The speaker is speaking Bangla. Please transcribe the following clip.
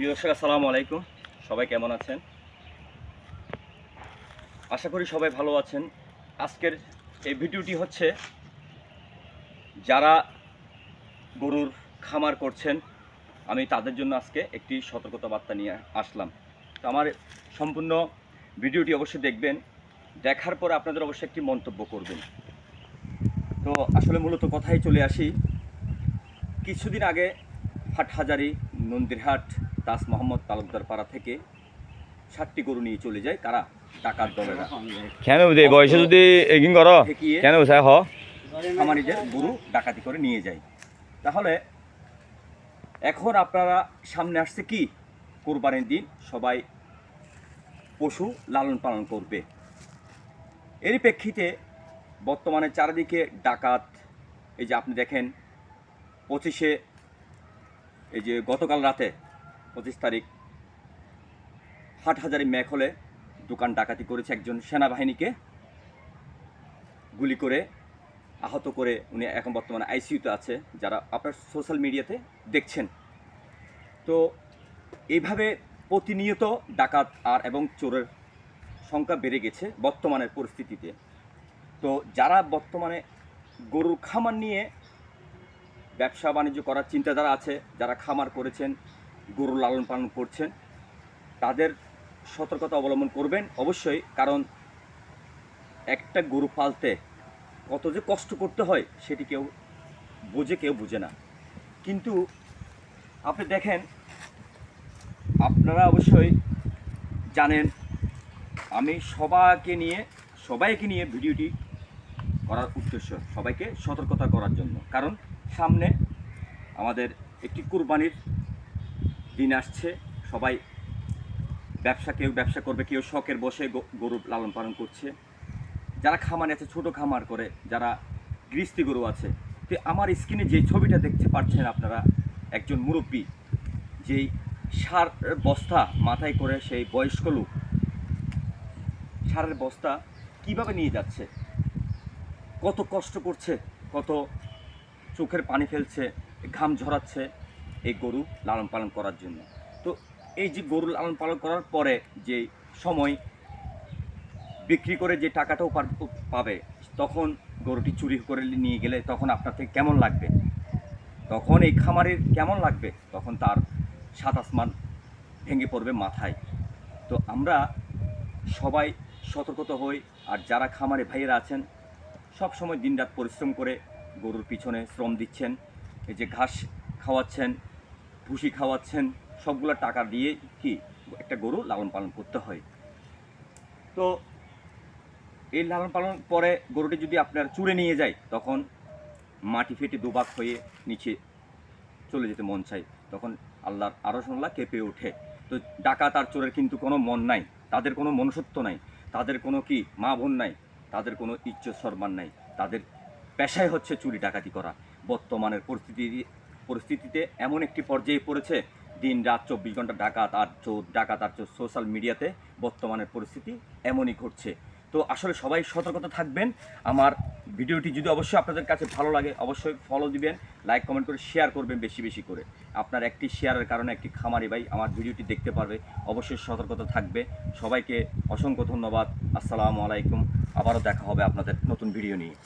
প্রিয় দর্শক, আসসালামু আলাইকুম। সবাই কেমন আছেন? আশা করি সবাই ভালো আছেন। আজকের এই ভিডিওটি হচ্ছে, যারা গরুর খামার করছেন, আমি তাদের জন্য আজকে একটি সতর্কতা বার্তা নিয়ে আসলাম। তো আমার সম্পূর্ণ ভিডিওটি অবশ্যই দেখবেন, দেখার পর আপনাদের অবশ্যই একটি মন্তব্য করবেন। তো আসলে মূলত কথাই চলে আসি, কিছুদিন আগে হাটহাজারি, নন্দিরহাট দাস মোহাম্মদ তালুকদার পাড়া থেকে ষাটটি গরু নিয়ে চলে যায় কারা ডাকাত দলেরা। কেন বয়সে যদি এগিং কর কেন স্যার হ। খামারিদের গরু ডাকাতি করে নিয়ে যায়। তাহলে এখন আপনারা সামনে আসছে কি? কোরবানির দিন সবাই পশু লালন পালন করবে। এরই প্রেক্ষিতে বর্তমানে চারিদিকে ডাকাত এই যে আপনি দেখেন পঁচিশে এই যে গতকাল রাতে পঁচিশ তারিখ। হাটহাজারি ম্যাখলে দোকান ডাকাতি করেছে একজন সেনাবাহিনীকে। গুলি করে, আহত করে উনি এখন বর্তমানে আইসিইউতে আছে, যারা আপনার সোশ্যাল মিডিয়াতে দেখছেন। তো এইভাবে প্রতিনিয়ত ডাকাত আর এবং চোরের সংখ্যা বেড়ে গেছে বর্তমানের পরিস্থিতিতে। তো যারা বর্তমানে গরুর খামার নিয়ে ব্যবসা বাণিজ্য করার চিন্তাধারা আছে, যারা খামার করেছেন গরু লালন পালন করছেন, তাদের সতর্কতা অবলম্বন করবেন অবশ্যই, কারণ একটা গরু পালতে কত যে কষ্ট করতে হয়, সেটি কেউ বোঝে, কেউ বুঝে না। কিন্তু আপনি দেখেন, আপনারা অবশ্যই জানেন, আমি সবাইকে নিয়ে সবাইকে নিয়ে ভিডিওটি করার উদ্দেশ্য, সবাইকে সতর্কতা করার জন্য। কারণ সামনে আমাদের একটি কুরবানির দিন আসছে, সবাই ব্যবসা, কেউ ব্যবসা করবে, কেউ শখের বসে গরু লালন পালন করছে। যারা খামারে আছে, ছোট খামার করে, যারা গৃহস্থী গরু আছে, তো আমার স্ক্রিনে যে ছবিটা দেখতে পাচ্ছেন আপনারা, একজন মুরব্বী, যেই সার বস্তা মাথায় করে সেই বয়স্ক লোক, সারের বস্তা কীভাবে নিয়ে যাচ্ছে, কত কষ্ট করছে, কত চোখের পানি ফেলছে, ঘাম ঝরাচ্ছে এই গরু লালন পালন করার জন্য। তো এই যে গরু লালন পালন করার পরে যে সময় বিক্রি করে যে টাকাটা উপার- পাবে, তখন গরুটি চুরি করে নিয়ে গেলে তখন আপনার থেকে কেমন লাগবে? তখন এই খামারের কেমন লাগবে? তখন তার সাত আসমান ভেঙে পড়বে মাথায়। তো আমরা সবাই সতর্কত হই, আর যারা খামারে ভাইয়েরা আছেন, সব সময় দিনরাত পরিশ্রম করে গরুর পিছনে শ্রম দিচ্ছেন। এই যে ঘাস খাওয়াচ্ছেন ভুসি খাওয়াচ্ছেন, সবগুলো টাকা দিয়ে কি একটা গরু লালন পালন করতে হয়। তো এই লালন পালন পরে গরুটি যদি আপনার চুরে নিয়ে যায়, তখন মাটি ফেটে দুবাক হয়ে নিচে চলে যেতে মন চাই তখন আল্লাহর আরও আল্লাহ কেঁপে ওঠে। তো ডাকাত আর চোরের কিন্তু কোনো মন নাই, তাদের কোনো মনুষ্যত্ব নাই, তাদের কোনো কি মা বোন নাই, তাদের কোনো ইচ্ছ সম্মান নাই। তাদের পেশাই হচ্ছে চুরি ডাকাতি করা। বর্তমানের পরিস্থিতি পরিস্থিতিতে এমন একটি পর্যায়ে পড়েছে। দিন রাত চব্বিশ ঘণ্টা ডাকাত আর চোর ডাকাত আর চোর সোশ্যাল মিডিয়াতে বর্তমানের পরিস্থিতি এমনই ঘটছে। তো আসলে সবাই সতর্কতা থাকবেন। আমার ভিডিওটি যদি অবশ্যই আপনাদের কাছে ভালো লাগে, অবশ্যই ফলো দিবেন লাইক কমেন্ট করে শেয়ার করবেন বেশি বেশি করে। আপনার একটি শেয়ারের কারণে একটি খামারি ভাই আমার ভিডিওটি দেখতে পারবে, অবশ্যই সতর্কতা থাকবে। সবাইকে অসংখ্য ধন্যবাদ। আসসালামু আলাইকুম। আবারও দেখা হবে আপনাদের নতুন ভিডিও নিয়ে।